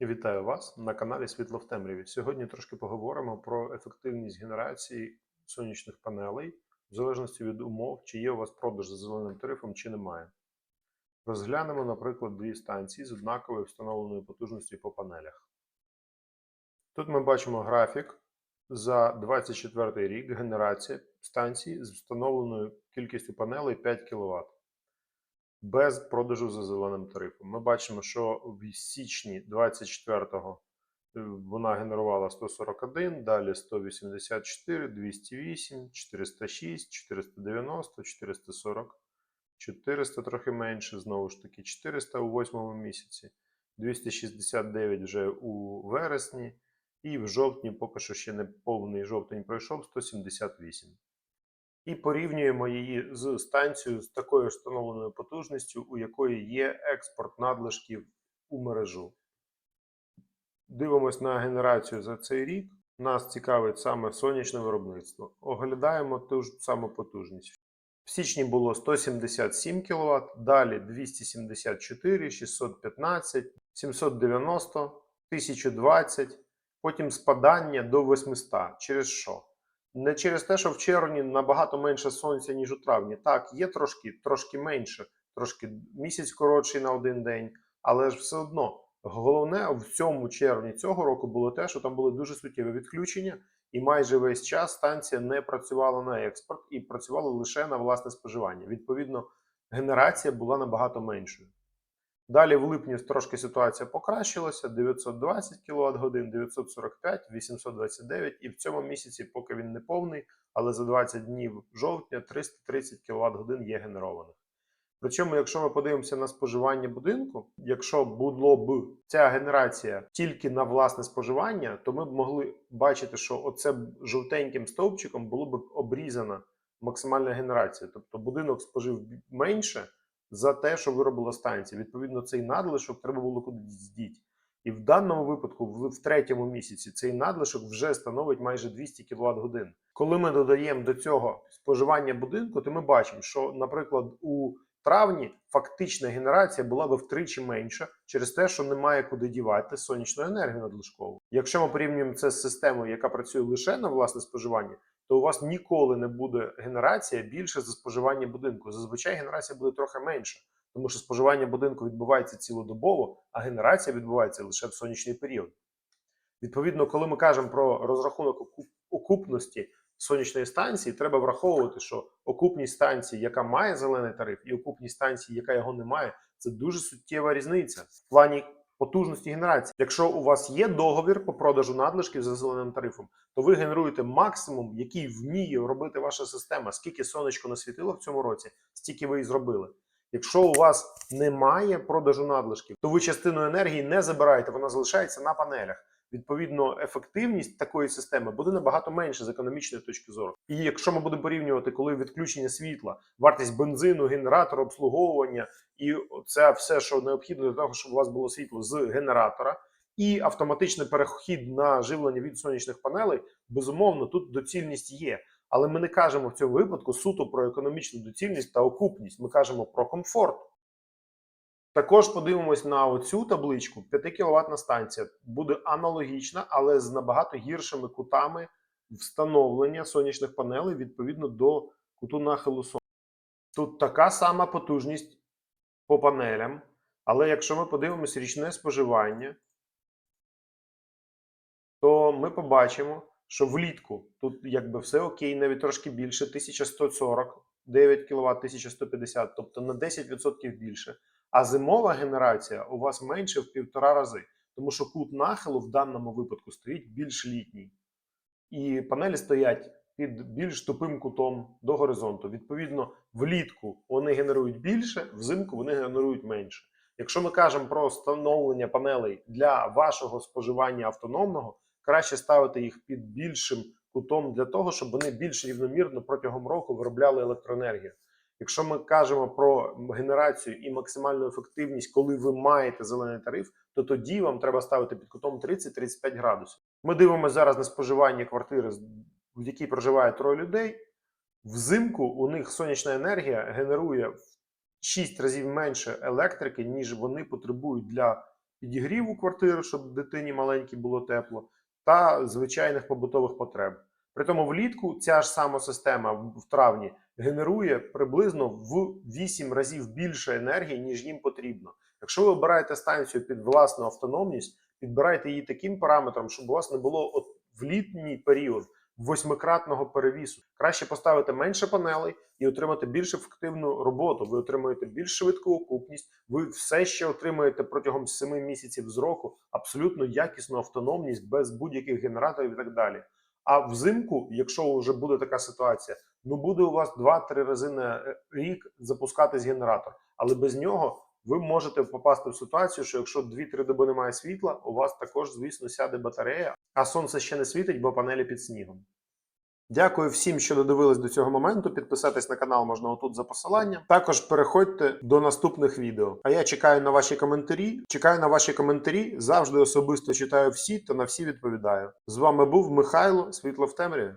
Вітаю вас на каналі Світло в темряві. Сьогодні трошки поговоримо про ефективність генерації сонячних панелей в залежності від умов, чи є у вас продаж за зеленим тарифом, чи немає. Розглянемо, наприклад, дві станції з однаковою встановленою потужністю по панелях. Тут ми бачимо графік за 24 рік генерація станції з встановленою кількістю панелей 5 кВт без продажу за зеленим тарифом. Ми бачимо, що в січні 24-го е, вона генерувала 141, далі 184, 208, 406, 490, 440, 400 трохи менше, знову ж таки 400 у восьмому місяці, 269 вже у вересні, і в жовтні, поки що ще не повний жовтень пройшов, 178 і порівнюємо її з станцією з такою встановленою потужністю, у якої є експорт надлишків у мережу. Дивимось на генерацію за цей рік. Нас цікавить саме сонячне виробництво. Оглядаємо ту ж саму потужність. В січні було 177 кВт, далі 274, 615, 790, 1020, потім спадання до 800. Через що? Не через те, що в червні набагато менше сонця, ніж у травні. Так, є трошки, трошки менше, трошки місяць коротший на один день, але ж все одно головне в цьому червні цього року було те, що там були дуже суттєві відключення, і майже весь час станція не працювала на експорт і працювала лише на власне споживання. Відповідно, генерація була набагато меншою. Далі в липні трошки ситуація покращилася: 920 кВт годин, 945, 829, і в цьому місяці, поки він не повний, але за 20 днів жовтня 330 кВт годин є генерованих. Причому, якщо ми подивимося на споживання будинку, якщо було б ця генерація тільки на власне споживання, то ми б могли бачити, що оце жовтеньким стовпчиком було б обрізана максимальна генерація. Тобто будинок спожив менше за те, що виробила станція. Відповідно, цей надлишок треба було кудись здіти. І в даному випадку, в третьому місяці, цей надлишок вже становить майже 200 кВт годин. Коли ми додаємо до цього споживання будинку, то ми бачимо, що, наприклад, у травні фактична генерація була би втричі менша через те, що немає куди дівати сонячну енергію надлишкову. Якщо ми порівнюємо це з системою, яка працює лише на власне споживання, то у вас ніколи не буде генерація більше за споживання будинку. Зазвичай генерація буде трохи менша, тому що споживання будинку відбувається цілодобово, а генерація відбувається лише в сонячний період. Відповідно, коли ми кажемо про розрахунок окупності сонячної станції, треба враховувати, що окупність станції, яка має зелений тариф, і окупність станції, яка його не має, це дуже суттєва різниця в плані потужності генерації. Якщо у вас є договір по продажу надлишків за зеленим тарифом, то ви генеруєте максимум, який вміє робити ваша система. Скільки сонечко насвітило в цьому році, стільки ви і зробили. Якщо у вас немає продажу надлишків, то ви частину енергії не забираєте, вона залишається на панелях. Відповідно, ефективність такої системи буде набагато менше з економічної точки зору. І якщо ми будемо порівнювати, коли відключення світла, вартість бензину, генератора, обслуговування і це все, що необхідно для того, щоб у вас було світло з генератора, і автоматичний перехід на живлення від сонячних панелей, безумовно, тут доцільність є. Але ми не кажемо в цьому випадку суто про економічну доцільність та окупність. Ми кажемо про комфорт. Також подивимось на оцю табличку. 5 кВт станція буде аналогічна, але з набагато гіршими кутами встановлення сонячних панелей відповідно до куту нахилу сонця. Тут така сама потужність по панелям, але якщо ми подивимося річне споживання, то ми побачимо, що влітку тут якби все окей, навіть трошки більше 1149 кВт, 1150, тобто на 10% більше. А зимова генерація у вас менше в півтора рази, тому що кут нахилу в даному випадку стоїть більш літній. І панелі стоять під більш тупим кутом до горизонту. Відповідно, влітку вони генерують більше, взимку вони генерують менше. Якщо ми кажемо про встановлення панелей для вашого споживання автономного, краще ставити їх під більшим кутом для того, щоб вони більш рівномірно протягом року виробляли електроенергію. Якщо ми кажемо про генерацію і максимальну ефективність, коли ви маєте зелений тариф, то тоді вам треба ставити під кутом 30-35 градусів. Ми дивимося зараз на споживання квартири, в якій проживає троє людей. Взимку у них сонячна енергія генерує в 6 разів менше електрики, ніж вони потребують для підігріву квартири, щоб дитині маленькій було тепло, та звичайних побутових потреб. При тому влітку ця ж сама система в травні генерує приблизно в 8 разів більше енергії, ніж їм потрібно. Якщо ви обираєте станцію під власну автономність, підбирайте її таким параметром, щоб у вас не було от в літній період восьмикратного перевісу. Краще поставити менше панелей і отримати більш ефективну роботу. Ви отримуєте більш швидку окупність. Ви все ще отримуєте протягом 7 місяців з року абсолютно якісну автономність без будь-яких генераторів і так далі. А взимку, якщо вже буде така ситуація, ну буде у вас 2-3 рази на е, рік запускатись генератор, але без нього ви можете попасти в ситуацію, що якщо 2-3 доби немає світла, у вас також, звісно, сяде батарея, а сонце ще не світить, бо панелі під снігом. Дякую всім, що додивились до цього моменту. Підписатись на канал можна отут за посиланням. Також переходьте до наступних відео. А я чекаю на ваші коментарі. Чекаю на ваші коментарі. Завжди особисто читаю всі та на всі відповідаю. З вами був Михайло Світло в темряві.